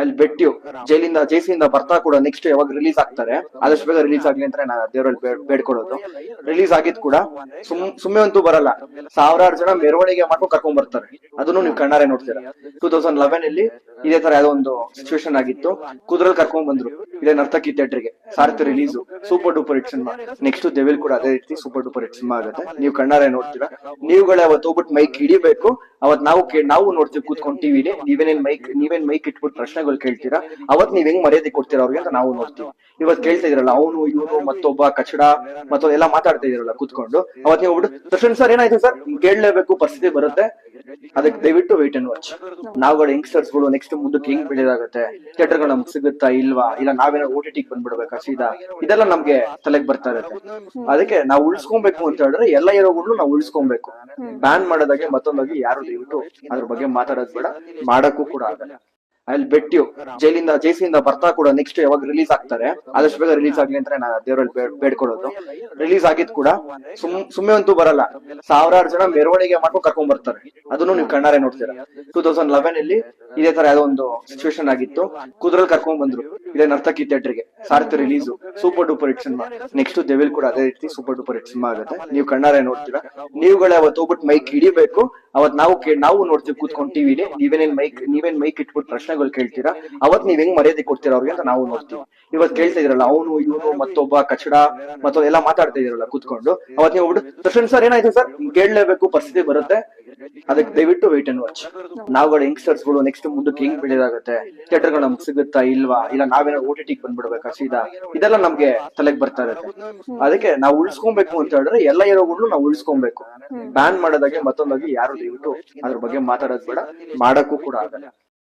ಅಲ್ಲಿ bait you ಜೈಲಿಂದ ಜೈಸಿಯಿಂದ ಬರ್ತಾ ಕೂಡ ನೆಕ್ಸ್ಟ್ ಯಾವಾಗ ರಿಲೀಸ್ ಆಗ್ತಾರೆ. ಆದಷ್ಟು ಬೇಗ ರಿಲೀಸ್ ಆಗ್ಲಿ ಅಂತ ನಾನು ದೇವರಲ್ಲಿ ಬೇಡ್ಕೊಡೋದು ರಿಲೀಸ್ ಆಗಿದ್ ಕೂಡ ಸುಮ್, ಸುಮ್ಮನೆ ಅಂತೂ ಬರಲ್ಲ. ಸಾವಿರಾರು ಜನ ಮೆರವಣಿಗೆ ಮಾಡ್ಕೊಂಡು ಕರ್ಕೊಂಡ್ ಬರ್ತಾರೆ ಅದನ್ನು ನೀವು ಕಣ್ಣಾರೆ ನೋಡ್ತೀರಾ. ಟೂ ತೌಸಂಡ್ ಲೆವೆನ್ ಅಲ್ಲಿ ಇದೇ ತರ ಯಾವ್ದೋ ಒಂದು ಸಿಚುವೇಶನ್ ಆಗಿತ್ತು. ಕುದ್ರಲ್ ಕರ್ಕೊಂಡ್ ಬಂದ್ರು. ಇದೇ ನರ್ತಕಿ ಥಿಯೇಟರ್ಗೆ ಸಾರ್ಥಕ release super duper hit cinema next Devil ಕೂಡ ಅದೇ ರೀತಿ ಸೂಪರ್ ಡೂಪರ್ ಹಿಟ್ ಸಿನಿಮಾ ಆಗುತ್ತೆ. ನೀವು ಕಣ್ಣಾರೆ ನೋಡ್ತೀರಾ? ನೀವುಗಳೇ ಅವತ್ತು ಹೋಗ್ಬಿಟ್ಟು ಮೈಕ್ ಹಿಡಿಬೇಕು. ಅವತ್ ನಾವು ನಾವು ನೋಡ್ತೀವಿ ಕೂತ್ಕೊಂಡು ಟಿವಿಲಿ ನೀವೇನೇನ್ ಮೈಕ್ ನೀವೇನ್ ಮೈಕ್ ಇಟ್ಬಿಟ್ಟು ಪ್ರಶ್ನೆಗಳು ಕೇಳ್ತೀರಾ? ಅವತ್ ನೀವ್ ಹೆಂಗ್ ಮರ್ಯಾದೆ ಕೊಡ್ತೀರಾ ಅವ್ರಿಗೆ ಅಂತ ನಾವು ನೋಡ್ತೀವಿ. ಇವತ್ ಕೇಳ್ತಾ ಇದ್ರಲ್ಲ, ಅವನು, ಇವನು, ಮತ್ತೊಬ್ಬ, ಕಚಡ ಮತ್ತೊಂದು ಎಲ್ಲ ಮಾತಾಡ್ತಾ ಇದ್ರಲ್ಲ ಕೂತ್ಕೊಂಡು. ಅವತ್ ನೀವು ಹೋಗ್ಬಿಟ್ಟು, ಸರ್ ಏನಾಯ್ತು ಸರ್ ಕೇಳಲೇಬೇಕು, ಪರಿಸ್ಥಿತಿ ಬರುತ್ತೆ. ಅದಕ್ಕೆ ದಯವಿಟ್ಟು ವೇಟ್ ಅಂಡ್ ವಾಚ್ ನಾವುಗಳು ಯಂಗ್ಸ್ಟರ್ಸ್ಗಳು ನೆಕ್ಸ್ಟ್ ಮುಂದಕ್ಕೆ ಹೆಂಗ್ ಬೆಳೆದಾಗುತ್ತೆ ಥಿಯೇಟರ್ಗಳು ನಮ್ಗೆ ಸಿಗುತ್ತಾ ಇಲ್ವಾ? ಇಲ್ಲ ನಾವೇನೋ ಓ ಟಿ ಟಿಗೆ ಬಂದ್ಬಿಡ್ಬೇಕಾ ಸೀದಾ? ಇದೆಲ್ಲ ನಮ್ಗೆ ತಲೆಗೆ ಬರ್ತಾ ಇರುತ್ತೆ. ಅದಕ್ಕೆ ನಾವು ಉಳಿಸ್ಕೊಬೇಕು ಅಂತ ಹೇಳಿದ್ರೆ ಎಲ್ಲ ಇರೋಗಳು ನಾವು ಉಳಿಸ್ಕೊಬೇಕು. ಬ್ಯಾನ್ ಮಾಡೋದಾಗೆ ಮತ್ತೊಂದಾಗಿ ಯಾರು ದಯವಿಟ್ಟು ಅದ್ರ ಬಗ್ಗೆ ಮಾತಾಡೋದ್ ಬೇಡ. ಮಾಡಕ್ಕೂ ಕೂಡ ಆಗಲ್ಲ. ಅಲ್ಲಿ ಬೆಟ್ ಯು ಜೈಲಿಂದ, ಜೈಸಿಂದ ಬರ್ತಾ ಕೂಡ ನೆಕ್ಸ್ಟ್ ಯಾವಾಗ ರಿಲೀಸ್ ಆಗ್ತಾರೆ. ಆದಷ್ಟು ಬೇಗ ರಿಲೀಸ್ ಆಗ್ಲಿ ಅಂತ ನಾನು ದೇವರಲ್ಲಿ ಬೇಡ್ಕೊಡೋದು ರಿಲೀಸ್ ಆಗಿದ್ ಕೂಡ ಸುಮ್, ಸುಮ್ಮನೆ ಅಂತೂ ಬರಲ್ಲ. ಸಾವಿರಾರು ಜನ ಮೆರವಣಿಗೆ ಮಾಡ್ಕೊಂಡು ಕರ್ಕೊಂಡ್ ಬರ್ತಾರೆ. ಅದನ್ನು ನೀವು ಕಣ್ಣಾರೆ ನೋಡ್ತೀರಾ. ಟೂ ತೌಸಂಡ್ ಲೆವೆನ್ ಅಲ್ಲಿ ಇದೇ ತರ ಯಾವ್ದೋ ಒಂದು ಸಿಚುವೇಶನ್ ಆಗಿತ್ತು. ಕುದುರೆಲ್ ಕರ್ಕೊಂಡ್ ಬಂದ್ರು. ಇದೇ ನರ್ತಕಿ ಥಿಯೇಟರ್ಗೆ Saartha release super duper hit cinema next Devil ಕೂಡ ಅದೇ ರೀತಿ ಸೂಪರ್ ಡೂಪರ್ ಹಿಟ್ ಸಿನಿಮಾ ಆಗುತ್ತೆ. ನೀವು ಕಣ್ಣಾರೆ ನೋಡ್ತೀರಾ. ನೀವುಗಳೇ ಅವತ್ತು ಹೋಗ್ಬಿಟ್ಟು ಮೈಕ್ ಹಿಡಿಬೇಕು. ಅವತ್ ನಾವು ನಾವು ನೋಡ್ತೀವಿ, ಕೂತ್ಕೊಂಡು ಟಿವಿಲಿ ನೀವೇನೇನ್ ಮೈಕ್ ನೀವೇನ್ ಮೈಕ್ ಇಟ್ಬಿಟ್ಟು ಪ್ರಶ್ನೆಗಳು ಕೇಳ್ತೀರಾ? ಅವತ್ ನೀವ್ ಹೆಂಗ್ ಮರ್ಯಾದೆ ಕೊಡ್ತೀರಾ ಅವ್ರಿಗೆ ಅಂತ ನಾವು ನೋಡ್ತೀವಿ. ಇವತ್ ಕೇಳ್ತಾ ಇದ್ರಲ್ಲ, ಅವನು, ಇವನು, ಮತ್ತೊಬ್ಬ ಕಚಡ ಮತ್ತೊಂದೆಲ್ಲ ಮಾತಾಡ್ತಾ ಇದ್ರಲ್ಲ ಕೂತ್ಕೊಂಡು. ಅವತ್ ನೀವು ದರ್ಶನ್ ಸರ್, ಏನಾಯ್ತು ಸರ್? ಕೇಳಲೇಬೇಕು, ಪರಿಸ್ಥಿತಿ ಬರುತ್ತೆ. ಅದಕ್ಕೆ ದಯವಿಟ್ಟು ವೇಟ್ ಅಂಡ್ ವಾಚ್ ನಾವುಗಳು ಯಂಗ್ಸ್ಟರ್ಸ್ಗಳು ನೆಕ್ಸ್ಟ್ ಮುಂದಕ್ಕೆ ಹೆಂಗ್ ಬೆಳೆದಾಗುತ್ತೆ ಥಿಯೇಟರ್ಗಳು ನಮ್ಗೆ ಸಿಗುತ್ತಾ ಇಲ್ವಾ? ಇಲ್ಲ ನಾವೇನೋ ಓ ಟಿ ಟಿಗೆ ಬಂದ್ಬಿಡ್ಬೇಕಾ ಸೀದಾ? ಇದೆಲ್ಲ ನಮ್ಗೆ ತಲೆಗೆ ಬರ್ತಾ ಇರುತ್ತೆ. ಅದಕ್ಕೆ ನಾವು ಉಳಿಸ್ಕೊಬೇಕು ಅಂತ ಹೇಳಿದ್ರೆ ಎಲ್ಲ ಇರೋಗಳು ನಾವು ಉಳಿಸ್ಕೊಬೇಕು. ಬ್ಯಾನ್ ಮಾಡೋದಾಗೆ ಮತ್ತೊಂದಾಗಿ ಯಾರು ದಯವಿಟ್ಟು ಅದ್ರ ಬಗ್ಗೆ ಮಾತಾಡೋದ್ ಬೇಡ. ಮಾಡಕ್ಕೂ ಕೂಡ ಆಗಲ್ಲ.